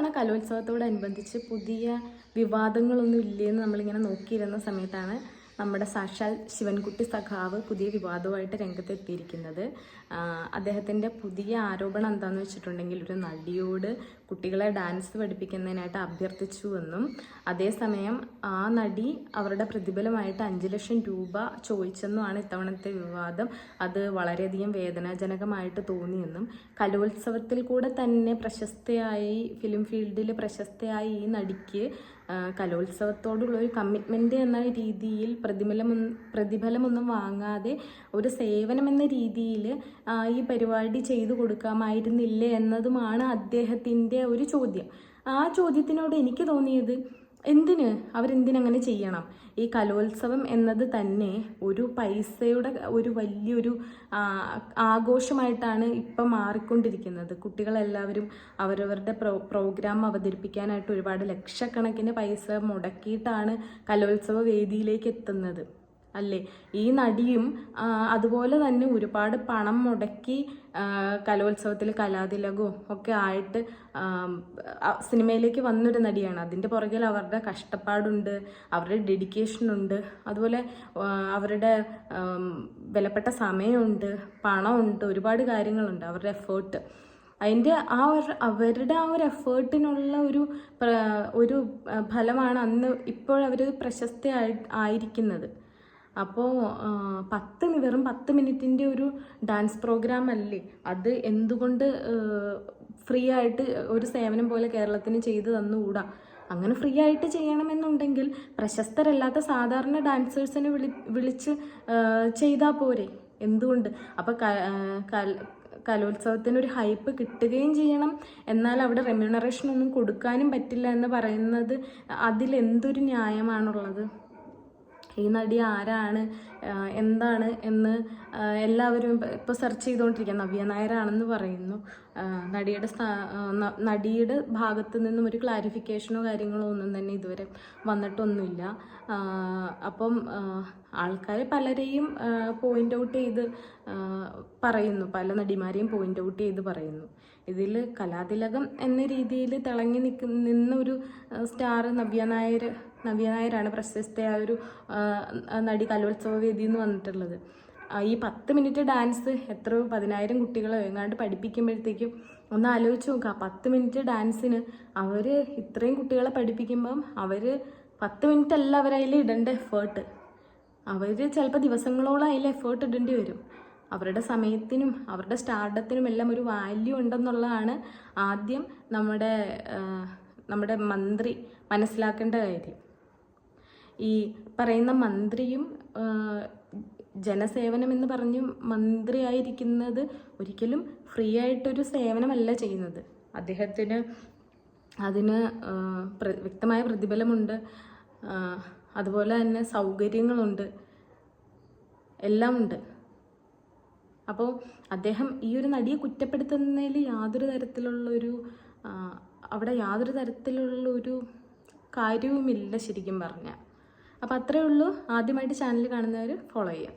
ഇത്തവണ കലോത്സവത്തോടനുബന്ധിച്ച് പുതിയ വിവാദങ്ങളൊന്നും ഇല്ലേന്ന് നമ്മളിങ്ങനെ നോക്കിയിരുന്ന സമയത്താണ് നമ്മുടെ സാക്ഷാൽ ശിവൻകുട്ടി സഖാവ് പുതിയ വിവാദവുമായിട്ട് രംഗത്തെത്തിയിരിക്കുന്നത്. അദ്ദേഹത്തിന്റെ പുതിയ ആരോപണം എന്താണെന്ന് വെച്ചിട്ടുണ്ടെങ്കിൽ ഒരു നടിയോട് കുട്ടികളെ ഡാൻസ് പഠിപ്പിക്കുന്നതിനായിട്ട് അഭ്യർത്ഥിച്ചു എന്നും അതേസമയം ആ നടി അവരുടെ പ്രതിഫലമായിട്ട് അഞ്ച് ലക്ഷം രൂപ ചോദിച്ചെന്നുമാണ് ഇത്തവണത്തെ വിവാദം. അത് വളരെയധികം വേദനാജനകമായിട്ട് തോന്നിയെന്നും കലോത്സവത്തിൽ കൂടെ തന്നെ പ്രശസ്തയായി ഫിലിം ഫീൽഡിൽ പ്രശസ്തയായി ഈ നടിക്ക് കലോത്സവത്തോടുള്ള ഒരു കമ്മിറ്റ്മെന്റ് എന്ന രീതിയിൽ പ്രതിഫലം പ്രതിഫലമൊന്നും വാങ്ങാതെ ഒരു സേവനം എന്ന രീതിയിൽ ഈ പരിപാടി ചെയ്തു കൊടുക്കാമായിരുന്നില്ലേ എന്നതുമാണ് അദ്ദേഹത്തിന്റെ ഒരു ചോദ്യം. ആ ചോദ്യത്തിനോട് എനിക്ക് തോന്നിയത് എന്തിന്? അവരെന്തിനങ്ങനെ ചെയ്യണം? ഈ കലോത്സവം എന്നത് തന്നെ ഒരു പൈസയുടെ ഒരു വലിയൊരു ആഘോഷമായിട്ടാണ് ഇപ്പം മാറിക്കൊണ്ടിരിക്കുന്നത്. കുട്ടികളെല്ലാവരും അവരവരുടെ പ്രോ പ്രോഗ്രാം അവതരിപ്പിക്കാനായിട്ട് ഒരുപാട് ലക്ഷക്കണക്കിന് പൈസ മുടക്കിയിട്ടാണ് കലോത്സവ വേദിയിലേക്ക് എത്തുന്നത്. അല്ലേ? ഈ നടിയും അതുപോലെ തന്നെ ഒരുപാട് പണം മുടക്കി കലോത്സവത്തിൽ കലാതിലകവും ഒക്കെ ആയിട്ട് സിനിമയിലേക്ക് വന്നൊരു നടിയാണ്. അതിന്റെ പുറകിൽ അവരുടെ കഷ്ടപ്പാടുണ്ട് അവരുടെ ഡെഡിക്കേഷൻ ഉണ്ട് അതുപോലെ അവരുടെ വിലപ്പെട്ട സമയമുണ്ട് പണമുണ്ട് ഒരുപാട് കാര്യങ്ങളുണ്ട് അവരുടെ എഫേർട്ട്. അതിന്റെ ആ ഒരു അവരുടെ ആ ഒരു എഫേർട്ടിനുള്ള ഒരു ഒരു ഫലമാണ് അന്ന് ഇപ്പോഴവർ പ്രശസ്തയായി ആയിരിക്കുന്നത്. അപ്പോൾ പത്ത് വെറും പത്ത് മിനിറ്റിന്റെ ഒരു ഡാൻസ് പ്രോഗ്രാം അല്ലേ? അത് എന്തുകൊണ്ട് ഫ്രീ ആയിട്ട് ഒരു സേവനം പോലെ കേരളത്തിന് ചെയ്തു തന്നുകൂടാ? അങ്ങനെ ഫ്രീ ആയിട്ട് ചെയ്യണമെന്നുണ്ടെങ്കിൽ പ്രശസ്തരല്ലാത്ത സാധാരണ ഡാൻസേഴ്സിനെ വിളി വിളിച്ച് ചെയ്താൽ പോരെ? എന്തുകൊണ്ട്? അപ്പോൾ കലോത്സവത്തിന് ഒരു ഹൈപ്പ് കിട്ടുകയും ചെയ്യണം. എന്നാൽ അവിടെ റെമ്യൂണറേഷൻ ഒന്നും കൊടുക്കാനും പറ്റില്ല എന്ന് പറയുന്നത് അതിലെന്തൊരു ന്യായമാണുള്ളത്? ഈ നടി ആരാണ് എന്താണ് എന്ന് എല്ലാവരും ഇപ്പോൾ സെർച്ച് ചെയ്തുകൊണ്ടിരിക്കുക നവ്യ നായരാണെന്ന് പറയുന്നു. നടിയുടെ നടിയുടെ ഭാഗത്ത് നിന്നും ഒരു ക്ലാരിഫിക്കേഷനോ കാര്യങ്ങളോ ഒന്നും തന്നെ ഇതുവരെ വന്നിട്ടൊന്നുമില്ല. അപ്പം ആൾക്കാർ പലരെയും പോയിന്റ് ഔട്ട് ചെയ്ത് പറയുന്നു. പല നടിമാരെയും പോയിന്റ് ഔട്ട് ചെയ്ത് പറയുന്നു. ഇതിൽ കലാതിലകം എന്ന രീതിയിൽ തിളങ്ങി നിൽക്കുന്ന നിന്നൊരു സ്റ്റാർ നവ്യ നായർ നവ്യ നായരാണ് പ്രശസ്തയായ ഒരു നടി കലോത്സവ വേദിയിൽ നിന്ന് വന്നിട്ടുള്ളത് ഈ പത്ത് മിനിറ്റ് ഡാൻസ് എത്ര പതിനായിരം കുട്ടികളെ എങ്ങാണ്ട് പഠിപ്പിക്കുമ്പോഴത്തേക്കും ഒന്ന് ആലോചിച്ച് നോക്കുക പത്ത് മിനിറ്റ് ഡാൻസിന് അവർ ഇത്രയും കുട്ടികളെ പഠിപ്പിക്കുമ്പം അവർ പത്ത് മിനിറ്റ് അല്ല അവരതിൽ ഇടേണ്ട എഫേർട്ട് അവർ ചിലപ്പോൾ ദിവസങ്ങളോളം അതിൽ എഫേർട്ട് ഇടേണ്ടി വരും. അവരുടെ സമയത്തിനും അവരുടെ സ്റ്റാർഡത്തിനും എല്ലാം ഒരു വാല്യൂ ഉണ്ടെന്നുള്ളതാണ് ആദ്യം നമ്മുടെ നമ്മുടെ മന്ത്രി മനസ്സിലാക്കേണ്ട കാര്യം. ഈ പറയുന്ന മന്ത്രിയും ജനസേവനം എന്ന് പറഞ്ഞ് മന്ത്രിയായിരിക്കുന്നത് ഒരിക്കലും ഫ്രീ ആയിട്ടൊരു സേവനമല്ല ചെയ്യുന്നത്. അദ്ദേഹത്തിന് അതിന് വ്യക്തമായ പ്രതിഫലമുണ്ട്. അതുപോലെ തന്നെ സൗകര്യങ്ങളുണ്ട്. എല്ലാം ഉണ്ട്. അപ്പോൾ അദ്ദേഹം ഈ ഒരു നടിയെ കുറ്റപ്പെടുത്തുന്നതിൽ യാതൊരു തരത്തിലുള്ളൊരു അവിടെ യാതൊരു തരത്തിലുള്ള ഒരു കാര്യവുമില്ല ശരിക്കും പറഞ്ഞാൽ. അപ്പോൾ അത്രയേ ഉള്ളൂ. ആദ്യമായിട്ട് ചാനൽ കാണുന്നവർ ഫോളോ ചെയ്യാം